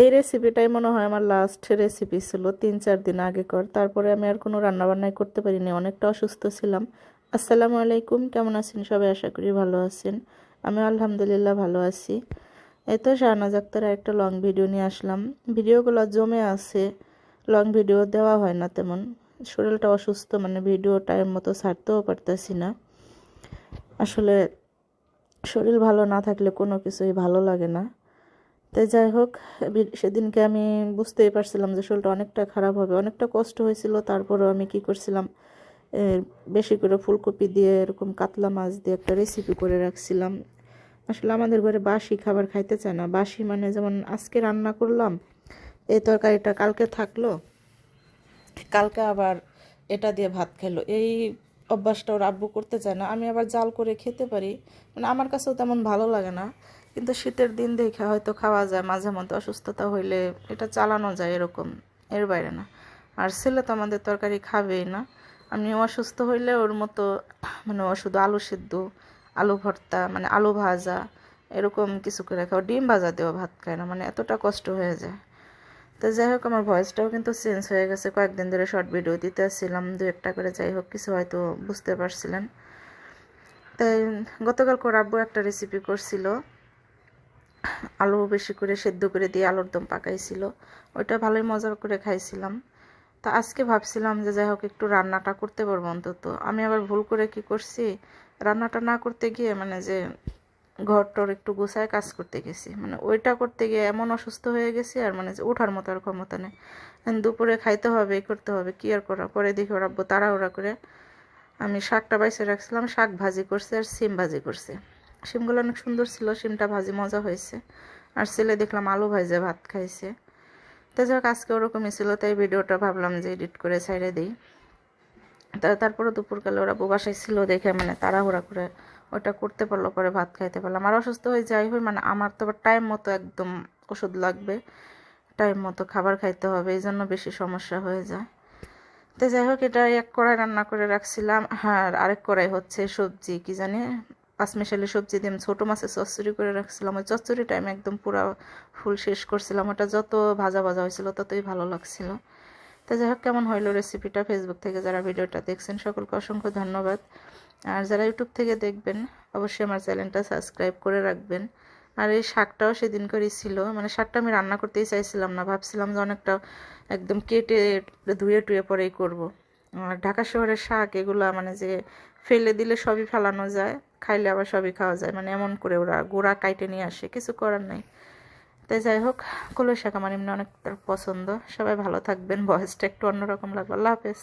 এই রেসিপিটাই মনে হয় আমার লাস্ট রেসিপি ছিল, তিন চার দিন আগেকর। তারপরে আমি আর কোনো রান্নাবান্নাই করতে পারিনি, অনেকটা অসুস্থ ছিলাম। আসসালামু আলাইকুম, কেমন আছেন সবাই? আশা করি ভালো আছেন। আমি আলহামদুলিল্লাহ ভালো আছি। এই তো শাহনাজ আক্তারের একটা লং ভিডিও নিয়ে আসলাম। ভিডিওগুলো জমে আছে লং ভিডিও দেওয়া হয় না তেমন। শরীরটা অসুস্থ মানে ভিডিও টাইম মতো ছাড়তেও পারতেছি না। আসলে শরীর ভালো না থাকলে কোনো কিছুই ভালো লাগে না। তো যাই হোক সেদিনকে আমি বুঝতেই পারছিলাম যে শরীরটা অনেকটা খারাপ হবে। অনেকটা কষ্ট হয়েছিল, তারপরেও আমি কি করছিলাম? বেশি করে ফুলকপি দিয়ে এরকম কাতলা মাছ দিয়ে একটা রেসিপি করে রাখছিলাম। আসলে আমাদের ঘরে বাসি খাবার খাইতে চায় না। বাসি মানে যেমন আজকে রান্না করলাম, এই তরকারিটা কালকে থাকল, কালকে আবার এটা দিয়ে ভাত খেলো এই অভ্যাসটা ওর আব্বু করতে চায় না। আমি আবার জাল করে খেতে পারি। মানে আমার কাছেও তেমন ভালো লাগে না। কিন্তু শীতের দিন দেখে হয়তো খাওয়া যায়, মাঝে মধ্যে অসুস্থতা হইলে এটা চালানো যায় এরকম, এর বাইরে না। আর ছেলে তো আমাদের তরকারি খাবেই না। আমি অসুস্থ হইলে ওর মতো মানে শুধু আলু সিদ্ধ, আলু ভর্তা মানে আলু ভাজা, এরকম কিছু করে খাও। ডিম ভাজা দিয়েও ভাত খায় না মানে এতটা কষ্ট হয়ে যায়। তো যাই হোক, আমার ভয়েসটাও কিন্তু চেঞ্জ হয়ে গেছে। কয়েকদিন ধরে শর্ট ভিডিও দিতে আসছিলাম, দু একটা করে, যাই হোক, কিছু হয়তো বুঝতে পারছিলেন। তাই গতকাল আব্বু একটা রেসিপি করছিল। আলু বেশি করে সেদ্ধ করে দিয়ে আলুর দম পাকাইছিল। ওইটা ভালোই মজা করে খাইছিলাম। তা আজকে ভাবছিলাম যে যাই হোক একটু রান্নাটা করতে পারব অন্তত। আমি আবার ভুল করে কি করছি? রান্নাটা না করতে গিয়ে মানে যে ঘর টর একটু গোছায় কাজ করতে গেছি। মানে ওইটা করতে গিয়ে এমন অসুস্থ হয়ে গেছি আর মানে যে ওঠার মতো আর ক্ষমতা নেই। দুপুরে খাইতে হবে করতে হবে, কি আর করা? পরে দেখি ওরা তাড়াহুড়া করে আমি শাকটা বাইসে রাখছিলাম, শাক ভাজি করছে আর সিম ভাজি করছে। সিমগুলো অনেক সুন্দর ছিল, সিমটা ভাজি মজা হয়েছে। আর ছেলে দেখলাম আলু ভাজে, ভাত খাইছে। তো যাই হোক, আজকে ওরকমই ছিল, তাই ভিডিওটা ভাবলাম যে এডিট করে সাইডে দিই। তারপরে দুপুরকালে ওরা বাসায় ছিল দেখে মানে তাড়াহুড়া করে ওটা করতে পারল, পরে ভাত খাইতে পারলাম। আর অসুস্থ হয়ে যাই হয় মানে আমার তো টাইম মতো একদম ওষুধ লাগবে টাইম মতো খাবার খাইতে হবে, এই জন্য বেশি সমস্যা হয়ে যায়। তো যাই হোক, এটা এক কড়াই রান্না করে রাখছিলাম। হ্যাঁ আর আরেক কড়াই হচ্ছে সবজি, কি জানি পাঁচমিশালি সবজি দিয়ে ছোটো মাছের চচ্চড়ি করে রাখছিলাম। ওই চচ্চড়িটা আমি একদম পুরো ফুল শেষ করছিলাম। ওটা যত ভাজা ভাজা হয়েছিল ততই ভালো লাগছিল। তো যাই হোক, কেমন হইল রেসিপিটা ফেসবুক থেকে যারা ভিডিওটা দেখছেন, সকলকে অসংখ্য ধন্যবাদ। আর যারা ইউটিউব থেকে দেখবেন, অবশ্যই আমার চ্যানেলটা সাবস্ক্রাইব করে রাখবেন। আর এই শাকটাও সেদিন করেই ছিল। মানে শাকটা আমি রান্না করতেই চাইছিলাম না। ভাবছিলাম যে অনেকটা একদম কেটে ধুয়ে টুয়ে পরেই করব। আর ঢাকা শহরের শাক, এগুলা মানে যে ফেলে দিলে সবই ফেলানো যায়। খাইলে আবার সবই খাওয়া যায়। মানে এমন করে ওরা গোড়া কাইটে নিয়ে আসে, কিছু করার নেই। তাই যাই হোক কলই শাক আমার এমনি অনেক পছন্দ। সবাই ভালো থাকবেন, বয়সটা একটু অন্যরকম লাগল। আল্লাহ হাফেজ।